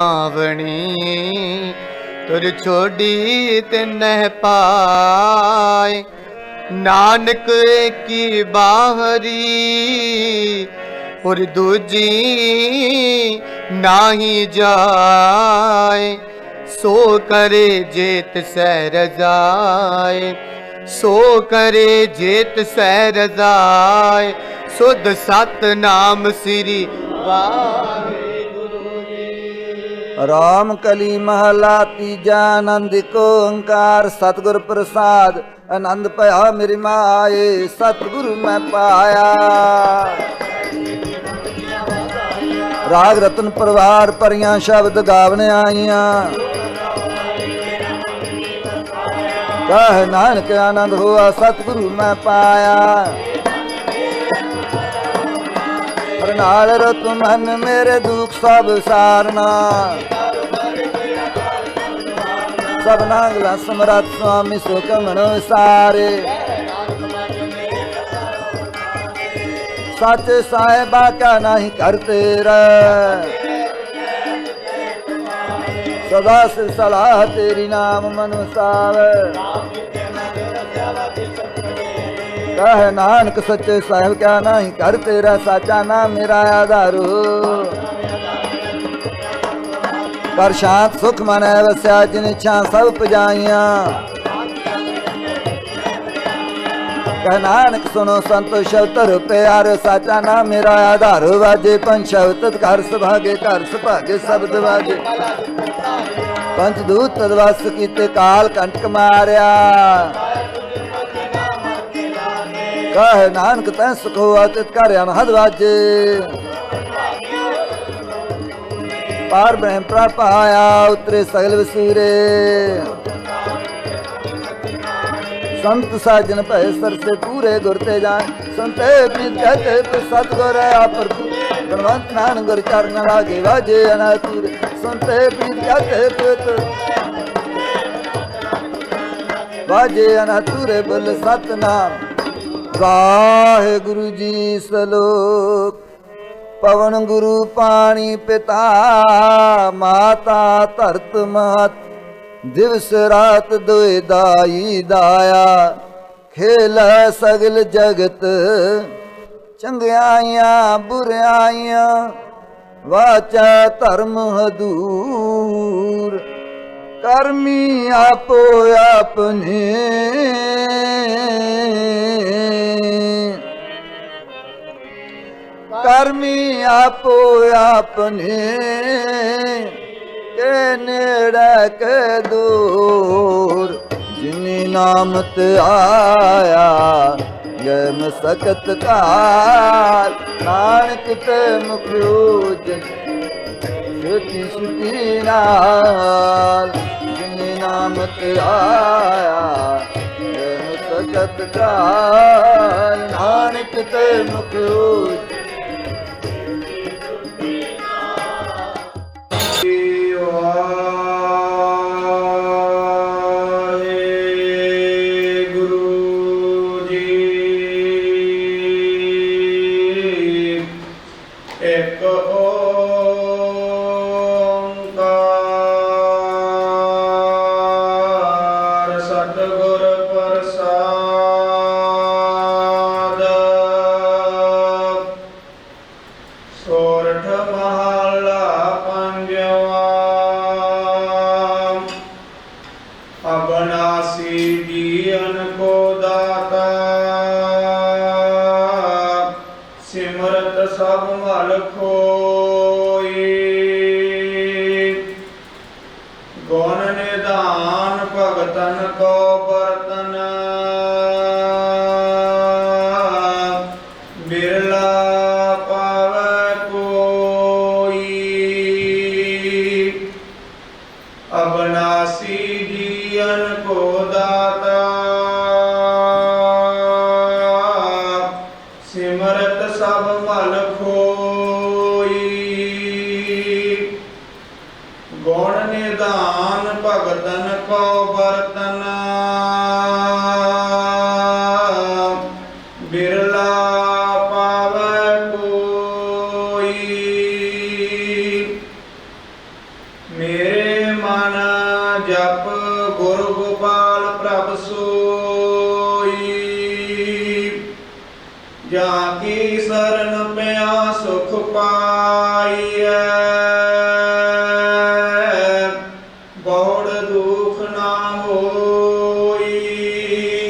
ਆਵਣੀ, ਤੁਰ ਛੋਡੀ ਤੇ ਨਹਿ ਪਾਏ। ਨਾਨਕ ਕੀ ਬਾਹਰੀ, ਔਰ ਦੂਜੀ ਨਾਹੀ ਜਾਏ। ਸੋ ਕਰੇ ਜੇਤ ਸਹਿ ਰਜ਼ਾਏ ਸੋ ਕਰੇ ਜੇਤ ਸਹਿ ਰਜ਼ਾਏ ਸੁਧ ਸਤ ਨਾਮ ਸ੍ਰੀ ਵਾਹਿਗੁਰੂ। ਰਾਮ ਕਲੀ ਮਹਲਾ ਤੀਜਾ ਆਨੰਦ ਕੋ ਓੰਕਾਰ, ਸਤਿਗੁਰ ਪ੍ਰਸਾਦ, ਆਨੰਦ ਭਇਆ ਮੇਰੀ ਮਾਏ, ਸਤਿਗੁਰੂ ਮੈਂ ਪਾਇਆ। ਰਾਗ ਰਤਨ ਪਰਵਾਰ ਪਰੀਆਂ ਸ਼ਬਦ ਗਾਵਣ ਆਈਆਂ। ਕਹ ਨਾਨਕ ਆਨੰਦ ਹੋਆ, ਸਤਿਗੁਰੂ ਮੈਂ ਪਾਇਆ। ਹਰ ਨਾਲ ਰਤ ਮਨ ਮੇਰੇ ਦੁੱਖ ਸਭ ਸਾਰਨਾ। ਸਭ ਨਾਗਲਾ ਸਮਰਤ ਸੁਆਮੀ ਸੁਖਮਨ ਸਾਰੇ ਸੱਚ ਸਾਹਿਬਾ ਕਾ ਨਹੀਂ ਕਰ ਤੇਰਾ। ਸਦਾ ਸਿਰ ਸਲਾਹ ਤੇਰੀ ਨਾਮ ਮਨ ਵਸਾਵੇ ਕਹ ਨਾਨਕ ਸੱਚੇ ਸਾਹਿਬ, ਕਿਆ ਨਹੀਂ ਕਰ ਤੇਰਾ ਸਾਚਾ ਨਾਮ ਮੇਰਾ ਆਧਾਰੂ। ਕਰ ਸ਼ਾਂਤ ਸੁਖ ਮਨ ਵਸਿਆ, ਜਿਨ ਇੱਛਾ ਸਭ ਪਜਾਈਆਂ। ਕਹ ਨਾਨਕ ਸੁਨੋ ਸੰਤੋ ਸ਼ਬਦ ਪਿਆਰ, ਸਾਚਾ ਨਾਮ ਮੇਰਾ ਆਧਾਰ। ਵਾਜੇ ਪੰਜ ਸ਼ਬਦ, ਘਰ ਸੁਭਾਗੇ ਘਰ ਸੁਭਾਗੇ, ਸ਼ਬਦ ਵਾਜੇ। ਪੰਜ ਦੂਤ ਤਦਵਸ ਕੀਤੇ ਕਾਲ, ਕੰਟਕ ਮਾਰਿਆ। ਕਹ ਨਾਨਕ ਤੈ ਸੁਖ ਹੋਆ ਤਿਤ ਕਰ ਅਨਹਦ ਵਾਜੇ। ਪਾਰ ਬ੍ਰਹਮ ਪ੍ਰਭ ਆਇਆ ਉਤਰੇ ਸਗਲ ਵਸੂਰੇ। ਸੰਤ ਸਾਜਨ ਭੈ ਸਰਸੇ ਪੂਰੇ ਗੁਰ ਤੇ ਜਾਣ ਸੰਤੇ ਪ੍ਰੀਤ ਕਹਤੇ ਤੇ ਸਤਗੁਰ ਆਪਰ ਗਣਵੰਤ ਨਾਨਕ ਗੁਰ ਚਰਨ ਲਾਗੇ ਵਾਜੇ ਅਨਾਤੁਰ। ਸੰਤੇ ਪ੍ਰੀਤ ਕਹਤੇ ਤੇ ਵਾਜੇ ਅਨਾਤੁਰੇ ਬਲ ਸਤਨਾਮ। ਵਾਹਿਗੁਰੂ ਜੀ ਸਲੋਕ। ਪਵਨ ਗੁਰੂ ਪਾਣੀ ਪਿਤਾ, ਮਾਤਾ ਧਰਤ ਮਹਤ ਦਿਵਸ ਰਾਤ ਦੋਇ ਦਾਈ ਦਾਇਆ। ਖੇਲ ਸਗਲ ਜਗਤ, ਚੰਗਿਆਈਆਂ ਬੁਰਿਆਈਆਂ। ਵਾਚਾ ਧਰਮ ਹਦੂਰ। ਕਰਮੀ ਆਪੋ ਆਪਣੇ ਕਰਮੀ ਆਪੋ ਆਪਣੇ ਕੇ ਨੇੜੇ ਕੇ ਦੂਰ। ਜਿਨੀ ਨਾਮਤ ਆਇਆ ਜੈ ਮਸਕਤ ਕਾਲ ਨਾਨਕ ਤੇ ਮੁਖ ਉਜਨ ਸੁਤੀ ਸੁਤੀ ਨਾਲ। ਜਿਨੇ ਨਾਮਤ ਆਇਆ ਜੈ ਮਸਕਤ ਕਾਲ ਨਾਨਕ ਤੇ ਮੁਖ ਸਤਿਗੁਰ ਪ੍ਰਸਾਦ। ਸੋਰਠ ਮਹਲਾ ਪੰਜਵਾ। ਅਬਨਾਸੀ ਜੀਵਨ ਕੋ ਦਾਤਾ। ਸਿਮਰਤ ਸਭ ਮਲ ਖੋ। ਕੋ ਬਰਤਨ ਬਿਰਲਾ ਪਾਵੈ ਕੋਈ। ਅਬਨਾਸੀ ਜੀਵਨ ਕੋ ਦਾਤਾ। ਸਿਮਰਤ ਸਭ ਮਲ ਖੋਈ। ਗੁਣ ਨਿਦਾਨ ਭਗਤਨ ਕੋ ਬਰਤਨ ਜਾਂ ਕੀ ਸਰਨ ਪਿਆ ਸੁਖ ਪਾਈਐ। ਬੋੜ ਦੁਖ ਨਾ ਹੋਈ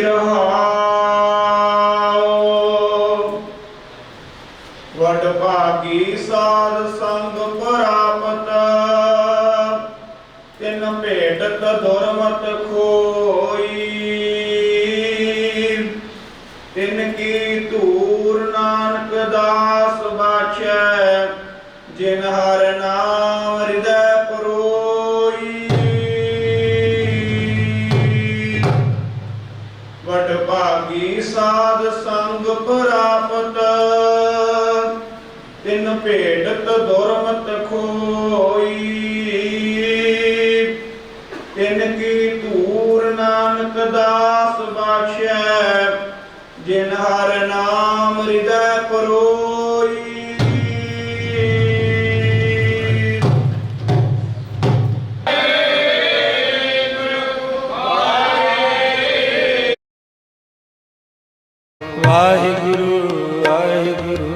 ਰਹਾਉ। ਵਡ ਭਾਗੀ ਸਾਧ ਸੰਗ ਪ੍ਰਾਪਤ। ਤਿਨ ਭੇਟਤ ਦੁਰਮਤ ਖੋਈ। ਤਿਨ ਭੇਡਤ ਭੇਟਤ ਦੁਰਮਤ ਖੋਈ। ਤਿਨ ਕੀ ਧੂਰ ਨਾਨਕ ਦਾਸ ਬਾਛੈ ਜਿਨ ਹਰ ਨਾਮ ਹਿਰਦੈ ਪਰੋਈ। Waheguru Waheguru.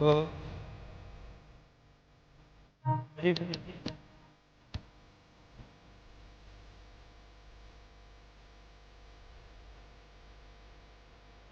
Oh. Vive, vive.